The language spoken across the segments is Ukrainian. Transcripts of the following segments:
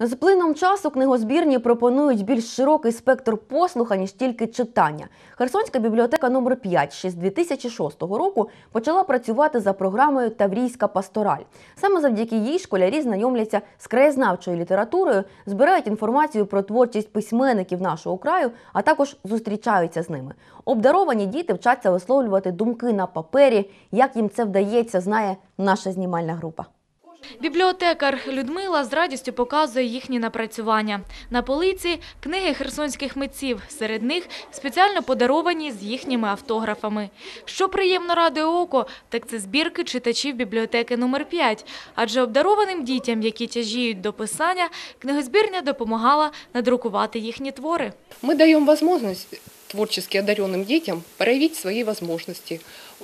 З плином часу книгозбірні пропонують більш широкий спектр послуха, ніж тільки читання. Херсонська бібліотека номер 5 ще з 2006 року почала працювати за програмою Таврійська пастораль. Саме завдяки їй школярі знайомляться з краєзнавчою літературою, збирають інформацію про творчість письменників нашого краю, а також зустрічаються з ними. Обдаровані діти вчаться висловлювати думки на папері. Як їм це вдається, знає наша знімальна група. Бібліотекар Людмила з радістю показує їхні напрацювання. На полиці – книги херсонських митців, серед них спеціально подаровані з їхніми автографами. Що приємно радує око, так це збірки читачів бібліотеки номер 5 адже обдарованим дітям, які тяжіють до писання, книгозбірня допомагала надрукувати їхні твори. Мы даем возможность творчески одаренным детям проявить свои возможности,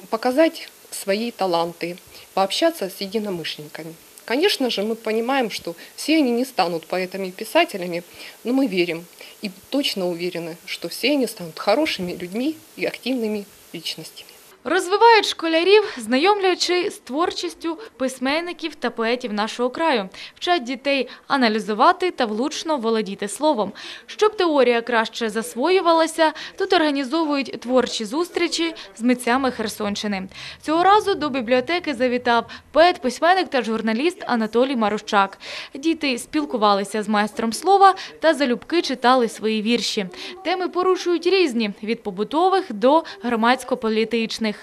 показать свои таланты, пообщаться с единомышленниками. Конечно же, мы понимаем, что все они не станут поэтами и писателями, но мы верим и точно уверены, что все они станут хорошими людьми и активными личностями. Розвивають школярів, знайомлячи з творчістю письменників та поетів нашого краю. Вчать дітей аналізувати та влучно володіти словом. Щоб теорія краще засвоювалася, тут організовують творчі зустрічі з митцями Херсонщини. Цього разу до бібліотеки завітав поет, письменник та журналіст Анатолій Марущак. Діти спілкувалися з майстром слова та залюбки читали свої вірші. Теми порушують різні – від побутових до громадсько-політичних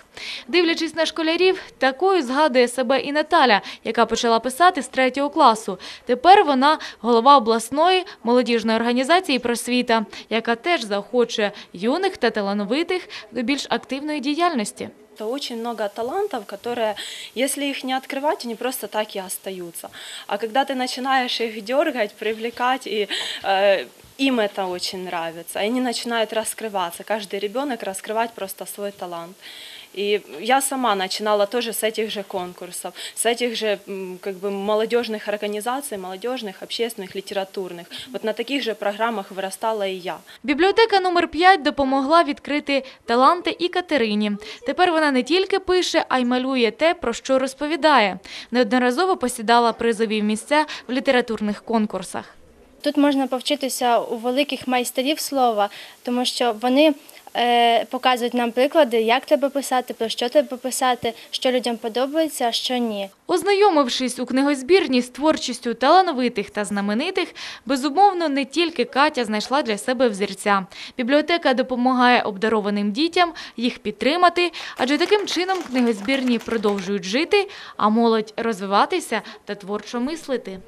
Дивлячись на школярів, такою згадує себе і Наталя, яка почала писати з третього класу. Тепер вона голова обласної молодіжної організації «Просвіта», яка теж заохочує юних та талановитих до більш активної діяльності. Это очень много талантов, которые, если их не открывать, они просто так и остаются. А когда ты начинаешь их дергать, привлекать, и э, им это очень нравится, и они начинают раскрываться. Каждый ребенок раскрывать просто свой талант. И я сама начинала тоже с этих же конкурсов, с этих же м, как бы молодежных организаций, молодежных, общественных, литературных. Вот на таких же программах вырастала и я. Бібліотека номер 5 допомогла відкрити таланти і Катерині. Тепер вона не тільки пише, а й малює те, про що розповідає. Неодноразово посідала призові місця в літературних конкурсах. Тут можна повчитися у великих майстерів слова, тому що вони е, показують нам приклади, як треба писати, про що треба писати, що людям подобається, а що ні. Ознайомившись у книгозбірні з творчістю талановитих та знаменитих, безумовно, не тільки Катя знайшла для себе взірця. Бібліотека допомагає обдарованим дітям їх підтримати, адже таким чином книгозбірні продовжують жити, а молодь розвиватися та творчо мислити.